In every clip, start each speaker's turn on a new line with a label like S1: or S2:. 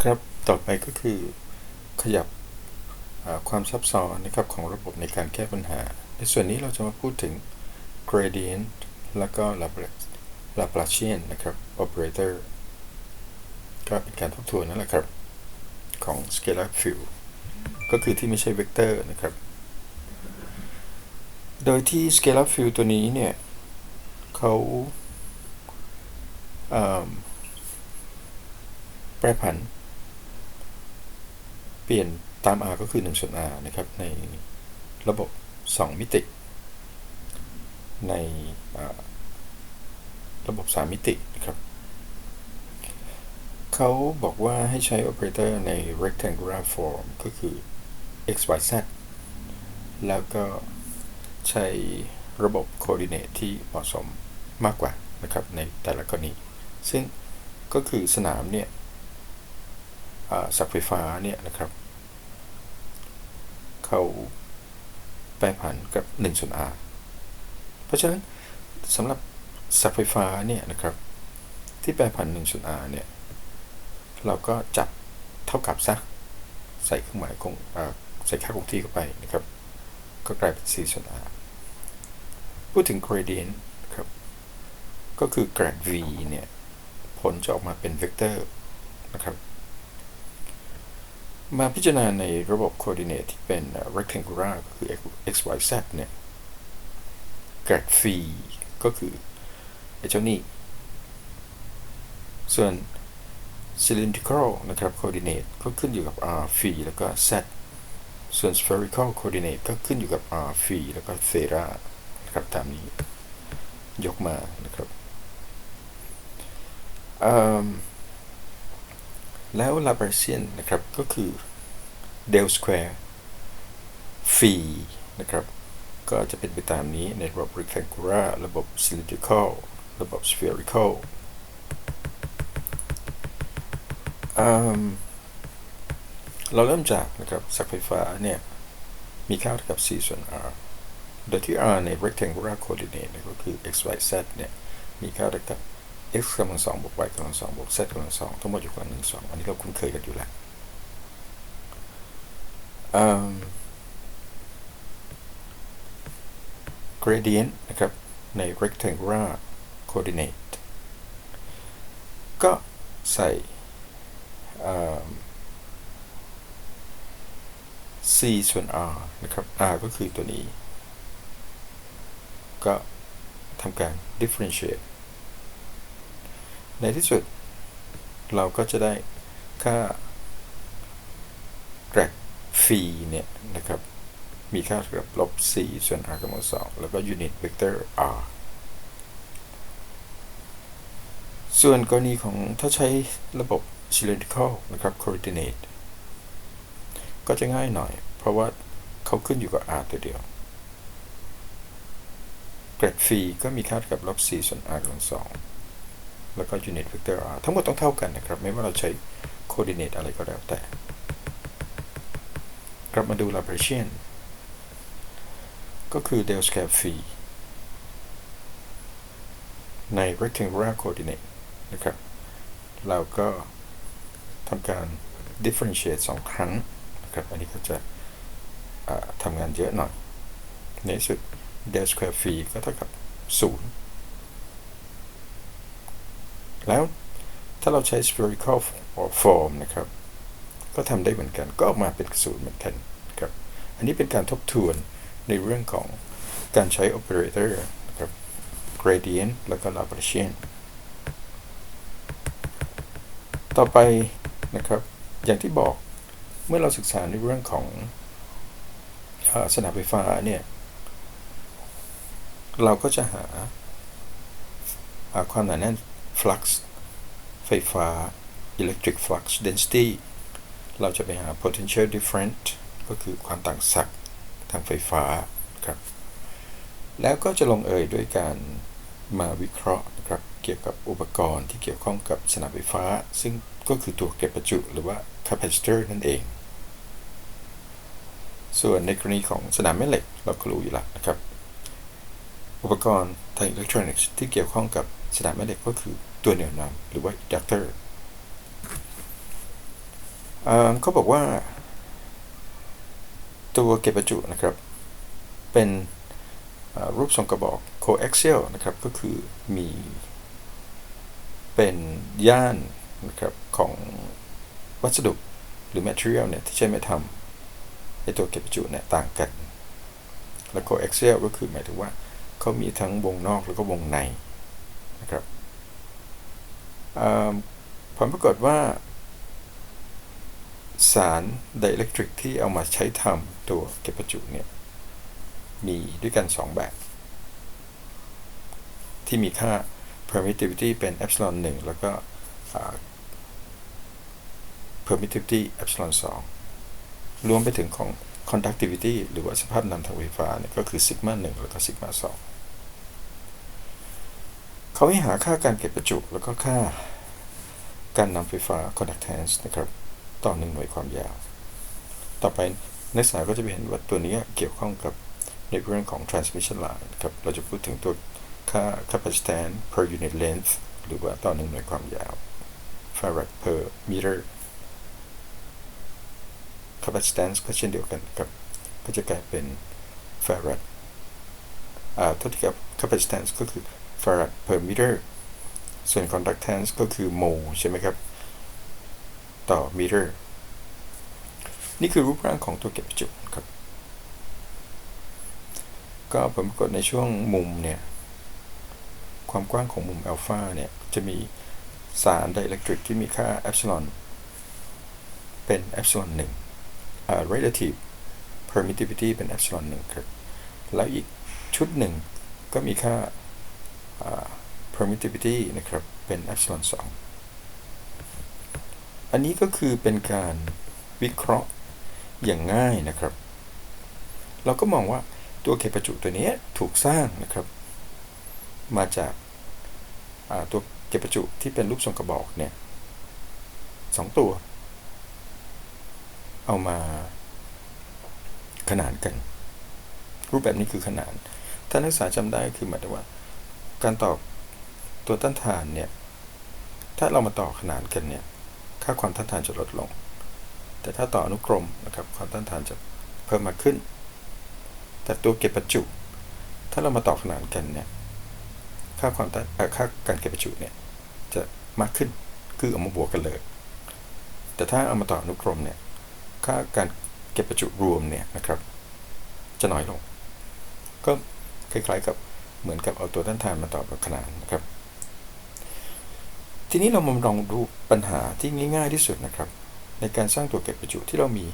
S1: ครับ ต่อไปก็คือขยับความซับซ้อนนะครับของระบบในการแก้ปัญหา ในส่วนนี้เราจะมาพูดถึง gradient แล้วก็ Laplacian นะครับ operator ก็เป็นการทบทวนนั่นแหละครับ ของ scalar field ก็คือที่ไม่ใช่เวกเตอร์นะครับ โดยที่ scalar field ตัวนี้เนี่ยเขาแปรผัน เปลี่ยนตาม r ก็คือ1ส่วน r นะครับ ในระบบ 2 มิติ ในระบบ 3 มิตินะครับเขาบอกว่าให้ใช้ operator ใน rectangular form ก็คือ x y z แล้วก็ใช้ระบบ coordinate ที่เหมาะสมมากกว่านะครับในแต่ละกรณี ซึ่งก็คือสนามเนี่ย สักไฟฟ้าเนี่ยนะครับ เขาแปรผันกับ1ส่วน r เพราะฉะนั้นสำหรับสักไฟฟ้าเนี่ยนะครับที่แปรผัน1ส่วน r เนี่ยเราก็จับเท่ากับซะใส่เครื่องหมายคงใส่ค่าคงที่เข้าไปนะครับ ก็กลายเป็น4ส่วน r พูดถึง gradient ครับ ก็คือ grad v เนี่ย ผลจะออกมาเป็นเวกเตอร์นะครับ มาพิจารณาในระบบ coordinate ที่เป็น rectangular ก็คือ x y z เนี่ย grad v ก็คือไอ้เจ้านี่ ส่วน cylindrical นะครับ coordinate ก็ขึ้นอยู่กับ r phi แล้วก็ z ส่วน spherical coordinate ก็ขึ้นอยู่กับ r phi แล้วก็ theta นะครับตามนี้ ยกมานะครับ แล้ว Laplacian นะครับก็คือ del square phi นะครับก็จะเป็นไปตามนี้ในระบบ rectangular ระบบ cylindrical ระบบ spherical เราเริ่มจากนะครับสักไฟฟ้าเนี่ย มีค่าเท่ากับ c ส่วน r โดยที่ r ใน rectangular coordinate ก็คือ x y z เนี่ย มีค่าเท่ากับ x กำลังสองบวก y กำลังสองบวก z กำลังสองทั้งหมดอยู่กำลังหนึ่งสองอันนี้เราคุ้นเคยกันอยู่แล้ว gradient นะครับ ใน rectangular coordinate ก็ใส่ c ส่วน r นะครับ r ก็คือตัวนี้ ก็ทำการ differentiate ในที่สุด เราก็จะได้ค่า grad phi เนี่ยนะครับ มีค่าเท่ากับลบ c ส่วน r กำลังสองแล้วก็ unit vector r ส่วนกรณีของถ้าใช้ระบบ cylindrical นะครับ coordinate ก็จะง่ายหน่อย เพราะว่าเขาขึ้นอยู่กับ r ตัวเดียว grad phi ก็มีค่าเท่ากับลบ c ส่วน r กำลังสอง แล้วก็ unit vector r ทั้งหมดต้องเท่ากันนะครับ ไม่ว่าเราใช้ coordinate อะไรก็แล้วแต่ กลับมาดู Laplacian ก็คือ del square phi ใน rectangular coordinate นะครับ เราก็ทำการ differentiate 2 ครั้งนะครับ อันนี้ก็จะทำงานเยอะหน่อย ในสุด del square phi ก็เท่ากับ 0 แล้วถ้าเราใช้ spherical form นะครับ ก็ทำได้เหมือนกัน ก็ออกมาเป็นศูนย์เหมือนกันครับ อันนี้เป็นการทบทวนในเรื่องของการใช้ operator นะครับ gradient แล้วก็ Laplacian ต่อไปนะครับ อย่างที่บอกเมื่อเราศึกษาในเรื่องของสนามไฟฟ้าเนี่ย เราก็จะหาความหนาแน่น flux ไฟฟ้า electric flux density เราจะไปหา potential difference ก็คือความต่างศักย์ทางไฟฟ้าครับ แล้วก็จะลงเอยด้วยการมาวิเคราะห์นะครับเกี่ยวกับอุปกรณ์ที่เกี่ยวข้องกับสนามไฟฟ้า ซึ่งก็คือตัวเก็บประจุหรือว่า capacitor นั่นเอง ส่วนในกรณีของสนามแม่เหล็กเราก็รู้อยู่แล้วนะครับ อุปกรณ์ทางอิเล็กทรอนิกส์ที่เกี่ยวข้องกับสนามแม่เหล็กก็คือ ตัวเหนี่ยวนำหรือว่า inductor เอ่อเขาบอกว่า ตัวเก็บประจุนะครับ เป็นรูปทรงกระบอก coaxial นะครับ ก็คือมีเป็นย่านนะครับของวัสดุหรือ material เนี่ยที่ใช้มาทำไอตัวเก็บประจุเนี่ยต่างกัน แล้ว coaxial ก็คือหมายถึงว่าเขามีทั้งวงนอกแล้วก็วงในนะครับ ผลปรากฏว่า สารไดอิเล็กทริกที่เอามาใช้ทำตัวเก็บประจุเนี่ย มีด้วยกัน 2 แบบ ที่มีค่า permittivity เป็น epsilon 1 แล้วก็อ่า permittivity epsilon 2 รวมไปถึงของ conductivity หรือว่าสภาพนำทางไฟฟ้าเนี่ยก็คือ sigma 1แล้วก็ sigma 2 เขาให้หาค่าการเก็บประจุ แล้วก็ค่าการนำไฟฟ้า conductance นะครับ ต่อหนึ่งหน่วยความยาว ต่อไปนักศึกษาก็จะไปเห็นว่าตัวนี้เกี่ยวข้องกับในเรื่องของ transmission line ครับ เราจะพูดถึงตัวค่า capacitance per unit length หรือว่าต่อหนึ่งหน่วยความยาว farad per meter capacitance ก็เช่นเดียวกันครับ ก็จะกลายเป็น farad อ่าเท่าที่กับ capacitance ก็คือ farad per meter ส่วน conductance ก็คือ mole ใช่ไหมครับ ต่อ meter นี่คือรูปร่างของตัวเก็บประจุครับ ก็ผลปรากฏในช่วงมุมเนี่ย ความกว้างของมุมอัลฟาเนี่ย จะมีสารไดอิเล็กทริกที่มีค่าเอปซิลอนเป็นเอปซิลอนหนึ่งอ่า relative permittivity เป็นเอปซิลอนหนึ่งครับ แล้วอีกชุดหนึ่งก็มีค่า permittivity นะครับเป็นเอปซิลอนสองอันนี้ก็คือเป็นการวิเคราะห์อย่างง่ายนะครับ เราก็มองว่าตัวเก็บประจุตัวนี้ถูกสร้างนะครับ มาจากตัวเก็บประจุที่เป็นรูปทรงกระบอกเนี่ยสองตัว เอามาขนานกัน รูปแบบนี้คือขนาน ถ้านักศึกษาจำได้คือหมายถึงว่า การต่อตัวต้านทานเนี่ย ถ้าเรามาต่อขนานกันเนี่ย ค่าความต้านทานจะลดลง แต่ถ้าต่ออนุกรมนะครับ ความต้านทานจะเพิ่มมากขึ้น แต่ตัวเก็บประจุ ถ้าเรามาต่อขนานกันเนี่ย ค่าความต้านค่าการเก็บประจุเนี่ย จะมากขึ้น คือเอามาบวกกันเลย แต่ถ้าเอามาต่ออนุกรมเนี่ย ค่าการเก็บประจุรวมเนี่ยนะครับ จะน้อยลง ก็คล้ายๆกับ เหมือนกับเอาตัวต้านทานมาต่อกับขนานนะครับ ทีนี้เรามาลองดูปัญหาที่ง่าย ๆที่สุดนะครับ ในการสร้างตัวเก็บประจุที่เรามี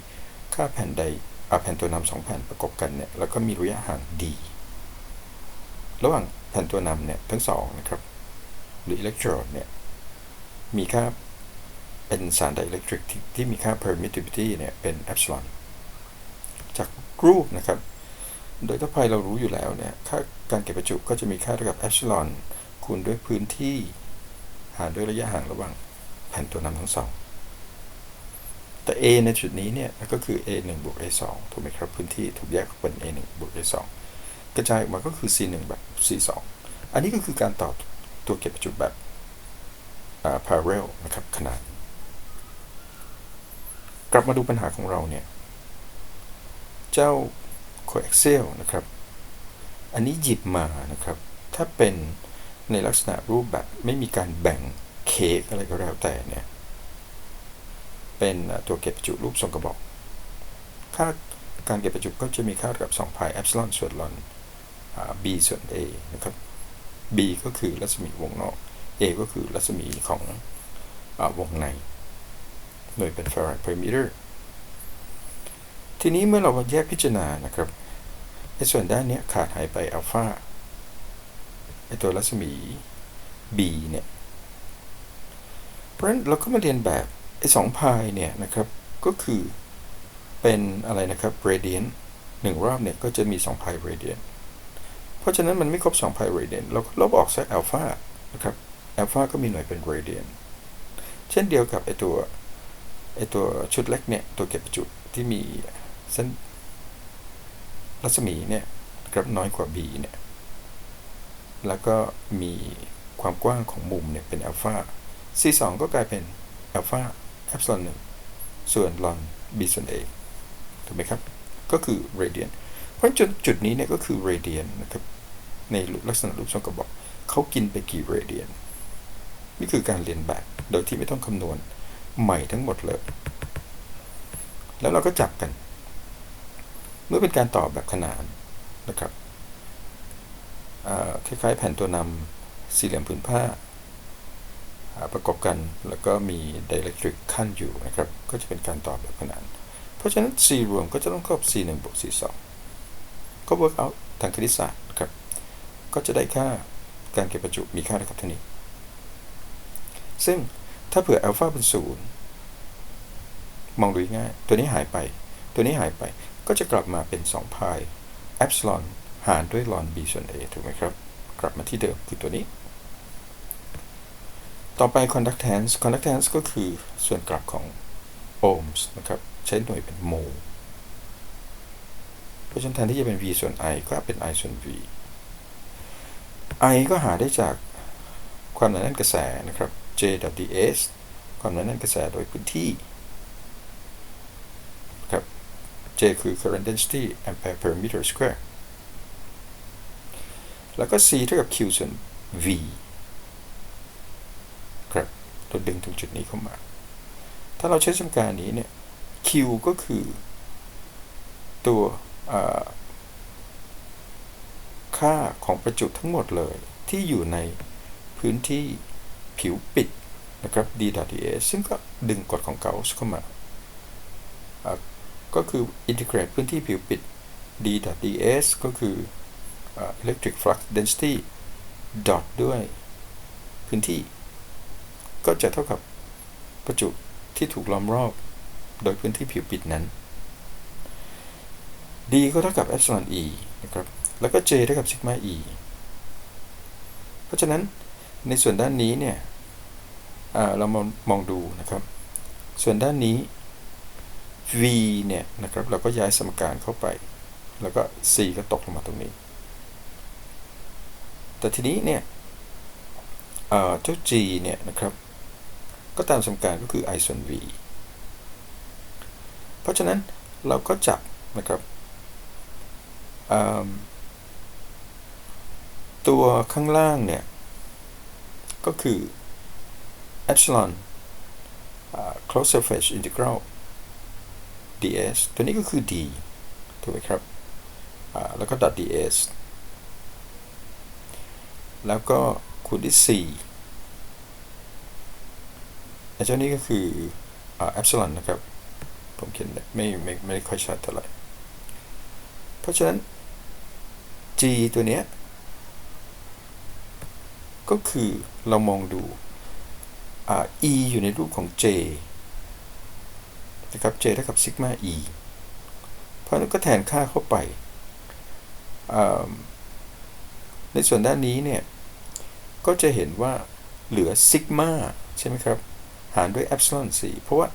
S1: ค่าแผ่นใดแผ่นตัวนำสองแผ่นประกบกันเนี่ยแล้วก็มีระยะห่าง d ระหว่างแผ่นตัวนำเนี่ยทั้งสองนะครับหรืออิเล็กโทรดเนี่ยมีค่าเป็นสารไดอิเล็กทริกที่มีค่า permittivity เนี่ยเป็น epsilon จากรูปนะครับ โดยทั่วไปเรารู้อยู่แล้วเนี่ย ค่าการเก็บประจุก็จะมีค่าเท่ากับ epsilon คูณด้วยพื้นที่ หารด้วยระยะห่างระหว่างแผ่นตัวนำทั้งสอง แต่ a ในจุดนี้เนี่ยก็คือ a 1บวก a 2ถูกไหมครับ พื้นที่ถูกแยกเป็น a 1บวก a 2กระจายออกมาก็คือ c 1แบบ c 2อันนี้ก็คือการต่อตัวเก็บประจุแบบ parallel นะครับ ขนาด กลับมาดูปัญหาของเราเนี่ย เจ้า coaxial นะครับ อันนี้หยิบมานะครับ ถ้าเป็นในลักษณะรูปแบบไม่มีการแบ่งเค้กอะไรก็แล้วแต่เนี่ย เป็นตัวเก็บประจุรูปทรงกระบอก ค่าการเก็บประจุก็จะมีค่ากับ2 pi epsilon ส่วนลอน b ส่วน a นะครับ b ก็คือรัศมีวงนอก a ก็คือรัศมีของอวงใน หน่วยเป็น farad per meter ทีนี้เมื่อเราแยกพิจารณานะครับในส่วนด้านนี้ขาดหายไปอัลฟาไอตัวรัศมี b เนี่ย เพราะฉะนั้นเราก็มาเรียนแบบไอ้สองพายเนี่ยนะครับ ก็คือเป็นอะไรนะครับ radiant หนึ่งรอบเนี่ยก็จะมี2พาย radiant เพราะฉะนั้นมันไม่ครบ2พาย radiant เราก็ลบออกซะอัลฟานะครับอัลฟาก็มีหน่วยเป็น radiant เช่นเดียวกับไอตัวไอตัวชุดเล็กเนี่ย ตัวเก็บประจุที่มี เส้นรัศมีเนี่ยครับน้อยกว่า b เนี่ย แล้วก็มีความกว้างของมุมเนี่ยเป็นอัลฟา c 2ก็กลายเป็นอัลฟาเอปซอนหนึ่งส่วน ln b ส่วน a ถูกไหมครับ ก็คือ radian เพราะจุดจุดนี้เนี่ยก็คือ radian นนะครับ ในลักษณะรูปทรงกระบอกเขากินไปกี่ radian นี่คือการเรียนแบบโดยที่ไม่ต้องคำนวณใหม่ทั้งหมดเลย แล้วเราก็จับกัน เมื่อเป็นการตอบแบบขนานนะครับคล้ายๆแผ่นตัวนำสี่เหลี่ยมผืนผ้า ประกอบกันแล้วก็มีไดเรกทริกขั้นอยู่นะครับ ก็จะเป็นการตอบแบบขนาน เพราะฉะนั้น c รวมก็จะต้องครอบ c 1บวก c 2ก็ work out ทางคณิตศาสตร์ครับ ก็จะได้ค่าการเก็บประจุมีค่าเท่ากับเท่านี้ ซึ่งถ้าเผื่ออัลฟาเป็นศูนย์มองดูง่าย ตัวนี้หายไป ตัวนี้หายไป ก็จะกลับมาเป็น 2 พายเอปซิลอนหารด้วย ln b ส่วน a ถูกไหมครับ กลับมาที่เดิมคือตัวนี้ ต่อไป conductance conductance ก็คือส่วนกลับของ ohms นะครับ ใช้หน่วยเป็นโมลเพราะฉะนั้นแทนที่จะเป็น v ส่วน i ก็เป็น i ส่วน v i ก็หาได้จากความหนาแน่นกระแสนะครับ j ds ความหนาแน่นกระแสโดยพื้นที่ครับ J คือ current density ampere per meter square แล้วก็ C เท่ากับ Q ส่วน V ครับเราดึงถึงจุดนี้เข้ามา ถ้าเราใช้สมการนี้เนี่ย Q ก็คือตัวค่าของประจุทั้งหมดเลย ที่อยู่ในพื้นที่ผิวปิดนะครับ d ds ซึ่งก็ดึงกฎของเกาส์เข้ามา ก็คืออินทิเกรตพื้นที่ผิวปิด d ds ก็คือ electric flux density dot ด้วยพื้นที่ ก็จะเท่ากับประจุที่ถูกล้อมรอบ โดยพื้นที่ผิวปิดนั้น d ก็เท่ากับ epsilon e นะครับ แล้วก็ j เท่ากับ sigma e เพราะฉะนั้นในส่วนด้านนี้เนี่ยเรามองมองดูนะครับ ส่วนด้านนี้ v เนี่ยนะครับเราก็ย้ายสมการเข้าไป แล้วก็ c ก็ตกลงมาตรงนี้ แต่ทีนี้เนี่ยเจ้า g เนี่ยนะครับ ก็ตามสมการก็คือ i ส่วน v เพราะฉะนั้นเราก็จับนะครับตัวข้างล่างเนี่ย ก็คือ epsilon closed surface integral ds ตัวนี้ก็คือ d ถูกไหมครับแล้วก็ dot ds แล้วก็คูณด้วย c ไอ้เจ้านี้ก็คือ epsilon นะครับ ผมเขียนไม่ไม่ไม่ค่อยชัดเท่าไหร่ เพราะฉะนั้น g ตัวเนี้ย ก็คือเรามองดู e อยู่ในรูปของ j นะครับ j เท่ากับซิกมา e เพราะนั้นก็แทนค่าเข้าไป ในส่วนด้านนี้เนี่ย ก็จะเห็นว่าเหลือซิกมาใช่ไหมครับ หารด้วย epsilon 4เพราะว่า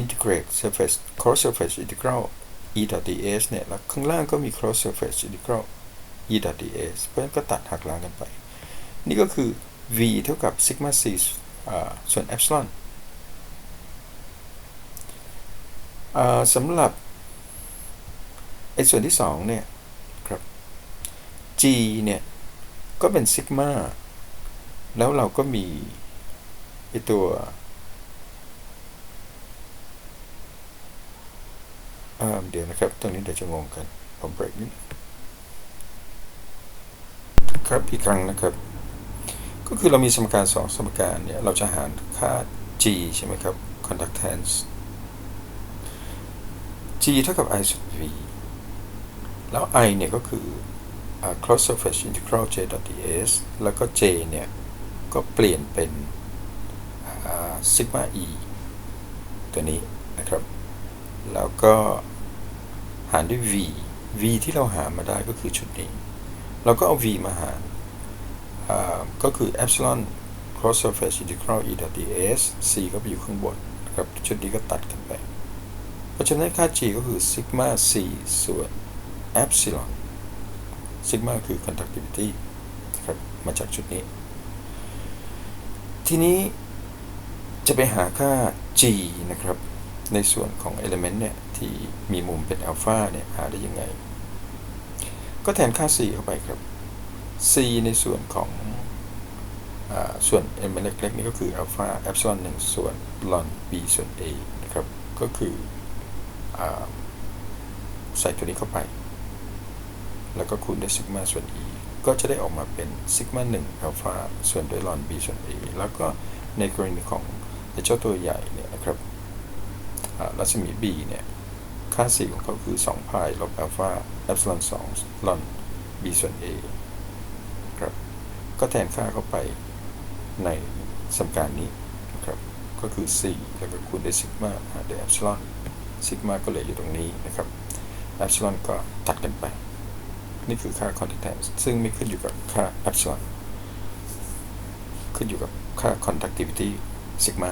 S1: integrate surface cross surface integral e ds เนี่ย แล้วข้างล่างก็มี cross surface integral e ds เพราะฉะนั้นก็ตัดหักล้างกันไป นี่ก็คือ v เท่ากับซิกมา c ส่วน epsilon สำหรับไอ้ส่วนที่2เนี่ยครับ g เนี่ยก็เป็นซิกมาแล้วเราก็มีไอตัวเดี๋ยวนะครับ ตรงนี้เดี๋ยวจะงงกัน ผมเบรกนิดครับอีกครั้งนะครับ ก็คือเรามีสมการ 2 สมการเนี่ย เราจะหารค่า g ใช่ไหมครับ conductance g เท่ากับ i ส่วน v แล้ว i เนี่ยก็คือ cross surface integral j ds แล้วก็ j เนี่ย ก็เปลี่ยนเป็น sigma e ตัวนี้นะครับ แล้วก็หารด้วย v v ที่เราหามาได้ก็คือชุดนี้ เราก็เอา v มาหารก็คือ epsilon cross surface integral e ds c ก็ไปอยู่ข้างบนครับชุดนี้ก็ตัดกันไป ราะฉะนั้นค่า g ก็คือ sigma c ส่วน epsilon ซิกมาคือ conductivity ครับมาจากชุดนี้ ทีนี้จะไปหาค่า g นะครับ ในส่วนของ element เนี่ย ที่มีมุมเป็นอัลฟาเนี่ย หาได้ยังไง ก็แทนค่า c เข้าไปครับ c ในส่วนของอส่วน element เล็กๆนี่ก็คืออัลฟา epsilon 1ส่วน ln b ส่วน a นะครับ ก็คือ ใส่ตัวนี้เข้าไป แล้วก็คูณด้วยซิกมาส่วน e ก็จะได้ออกมาเป็นซิกมา1อัลฟาส่วนด้วย ln b ส่วน a แล้วก็ในกรณีของเจ้าตัวใหญ่เนี่ยนะครับรัศมี b เนี่ย ค่า c ของเขาคือ2 pi ลบอัลฟา epsilon 2 ln b ส่วน a ครับ ก็แทนค่าเข้าไปในสมการนี้นะครับ ก็คือ c แล้วก็คูณด้วยซิกมาหารด้วย epsilon ซิกมาก็เหลืออยู่ตรงนี้นะครับแอปซิลอนก็ตัดกันไป นี่คือค่าคอนแทคซึ่งไม่ขึ้นอยู่กับค่าแอปซิลอนขึ้นอยู่กับค่า conductivity ซิกมา